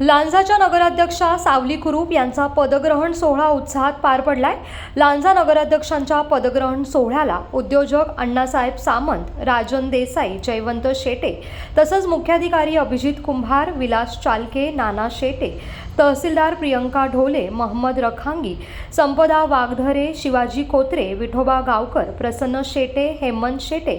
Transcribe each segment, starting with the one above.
लांजाच्या नगराध्यक्षा सावली कुरूप यांचा पदग्रहण सोहळा उत्साहात पार पडलाय. लांजा नगराध्यक्षांच्या पदग्रहण सोहळ्याला उद्योजक अण्णासाहेब सामंत राजन देसाई जयवंत शेटे तसंच मुख्याधिकारी अभिजित कुंभार विलास चालके नाना शेटे तहसीलदार प्रियंका ढोले महम्मद रखांगी संपदा वाघधरे शिवाजी कोत्रे विठोबा गावकर प्रसन्न शेटे हेमंत शेटे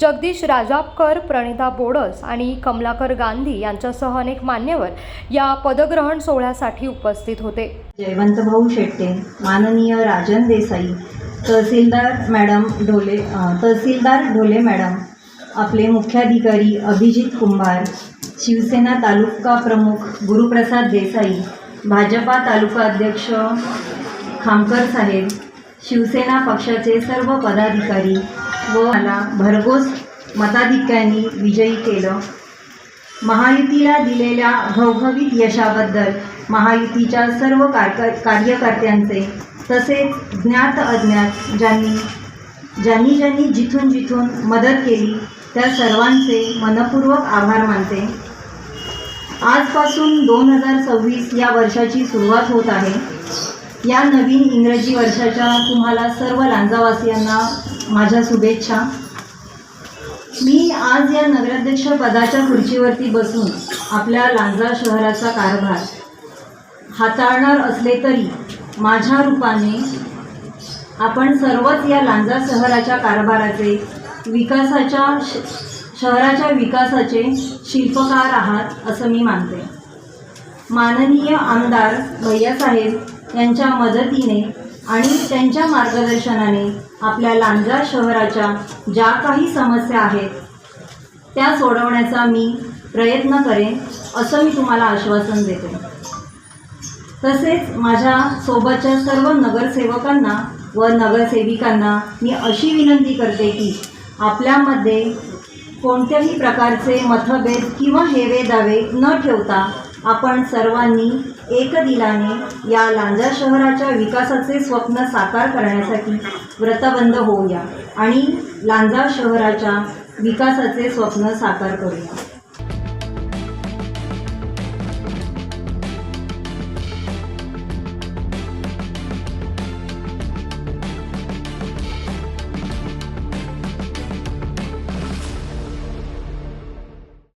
जगदीश राजापकर प्रणिता बोडस आणि कमलाकर गांधी यांच्यासह अनेक मान्यवर या पदग्रहण सोहळ्यासाठी उपस्थित होते. जयवंत भाऊ शेट्टे माननीय राजन देसाई तहसीलदार मॅडम ढोले तहसीलदार ढोले मॅडम आपले मुख्याधिकारी अभिजित कुंभार शिवसेना तालुका प्रमुख गुरुप्रसाद देसाई भाजपा तालुका अध्यक्ष खामकर साहेब शिवसेना पक्षाचे सर्व पदाधिकारी व मला भरघोस मताधिक्यांनी विजयी केलं. महायुतीला दिलेल्या घवघवीत यशाबद्दल महायुतीच्या सर्व कार्यकर्त्यांचे तसेच ज्ञात अज्ञात ज्यांनी ज्यांनी ज्यांनी जिथून जिथून मदत केली त्या सर्वांचे मनपूर्वक आभार मानते. आजपासून दोन हजार सव्वीस या वर्षाची सुरुवात होत आहे. या नवीन इंग्रजी वर्षाच्या तुम्हाला सर्व लांजावासियांना माझ्या शुभेच्छा. मी आज या नगराध्यक्ष पदाच्या खुर्चीवरती बसून आपल्या लांजा शहराचा कारभार हाताळणार असले तरी माझ्या रूपाने आपण सर्वच या लांजा शहराच्या कारभाराचे विकासाच्या शहराच्या विकासाचे शिल्पकार आहात असं मी मानते. माननीय आमदार भैयासाहेब यांच्या मदतीने आणि त्यांच्या मार्गदर्शनाने आपल्या लांजा शहराच्या ज्या काही समस्या आहेत त्या सोडवण्याचा मी प्रयत्न करेन असं मी तुम्हाला आश्वासन देते. तसेच माझ्या सोबतच्या सर्व नगरसेवकांना व नगरसेविकांना मी अशी विनंती करते की आपल्यामध्ये कोणत्याही प्रकारचे मतभेद किंवा हेवे दावे न ठेवता आपण सर्वांनी एकदिलाने या लांजा शहराच्या विकासाचे स्वप्न साकार करण्यासाठी व्रतबंध होऊया आणि लांजा शहराच्या विकासाचे स्वप्न साकार करूया.